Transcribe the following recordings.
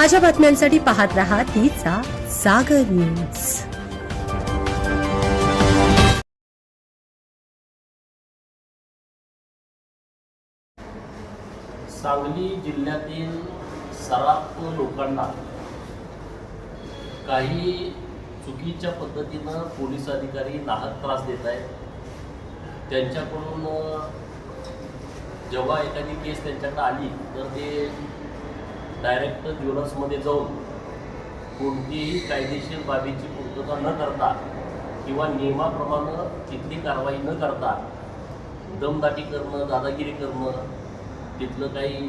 ताज्या बातम्यांसाठी पाहत रहा तिचा सागर न्यूज. सांगली जिल्ह्यातील सराफ लोकांना काही चुकीच्या पद्धतीनं पोलीस अधिकारी नाहक त्रास देत आहेत. त्यांच्याकडून जेव्हा एखादी केस त्यांच्याकडे आली तर ते डायरेक्ट ज्वेलर्समध्ये जाऊन कोणतीही कायदेशीर बाबीची पूर्तता न करता किंवा नियमाप्रमाणे तिथली कारवाई न करता दमदाटी करणं दादागिरी करणं तिथलं काही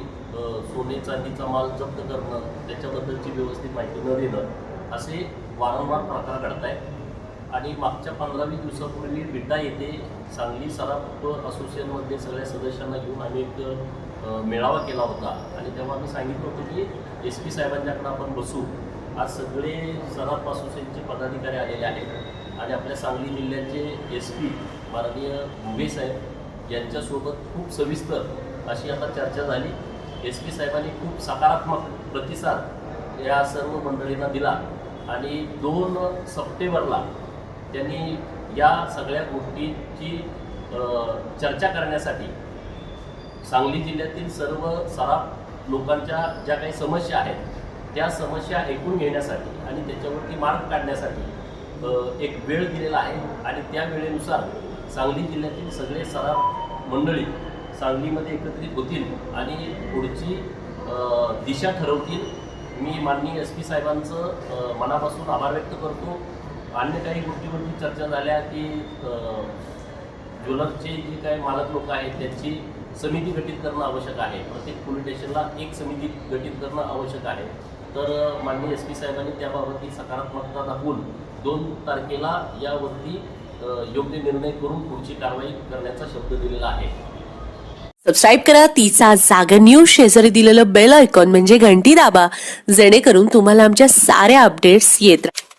सोने चांदीचा माल जप्त करणं त्याच्याबद्दलची व्यवस्थित माहिती न देणं असे वारंवार प्रकार घडत आहेत आणि मागच्या पंधरा वीस दिवसापूर्वी विटा येथे सांगली सराफ असोसिएशनमध्ये सगळ्या सदस्यांना घेऊन आम्ही एक मेळावा केला होता. आणि तेव्हा आम्ही सांगितलं होतं की एस पी साहेबांच्याकडं आपण बसू. आज सगळे सराफपासून असोसिएशनचे पदाधिकारी आलेले आहेत. आणि आपल्या सांगली जिल्ह्याचे एस पी माननीय भुगे साहेब यांच्यासोबत खूप सविस्तर अशी आता चर्चा झाली. एस पी साहेबांनी खूप सकारात्मक प्रतिसाद या सर्व मंडळींना दिला. आणि दोन सप्टेंबरला त्यांनी या सगळ्या गोष्टीची चर्चा करण्यासाठी सांगली जिल्ह्यातील सर्व सराफ लोकांच्या ज्या काही समस्या आहेत त्या समस्या ऐकून घेण्यासाठी आणि त्याच्यावरती मार्ग काढण्यासाठी एक वेळ दिलेला आहे आणि त्या वेळेनुसार सांगली जिल्ह्यातील सगळे सराफ मंडळी सांगलीमध्ये एकत्रित होतील आणि पुढची दिशा ठरवतील. मी माननीय एस पी साहेबांचं मनापासून आभार व्यक्त करतो. अन्य काही गोष्टीवरती चर्चा झाल्या की ज्वेलरचे जे काही मालक लोक आहेत त्यांची समिती गठीत करणं आवश्यक आहे. प्रत्येक पोलीस स्टेशनला एक समिती गठीत करणं आवश्यक आहे. तर माननीय एस पी साहेबांनी त्याबाबतही सकारात्मकता दाखवून दोन तारखेला यावरती योग्य निर्णय करून पुढची कारवाई करण्याचा शब्द दिलेला आहे. सबस्क्राईब करा. तिचा जागर न्यूज शेजारी दिलेलं बेल आयकॉन म्हणजे घंटी दाबा. जेणेकरून तुम्हाला आमच्या साऱ्या अपडेट्स येत राहतील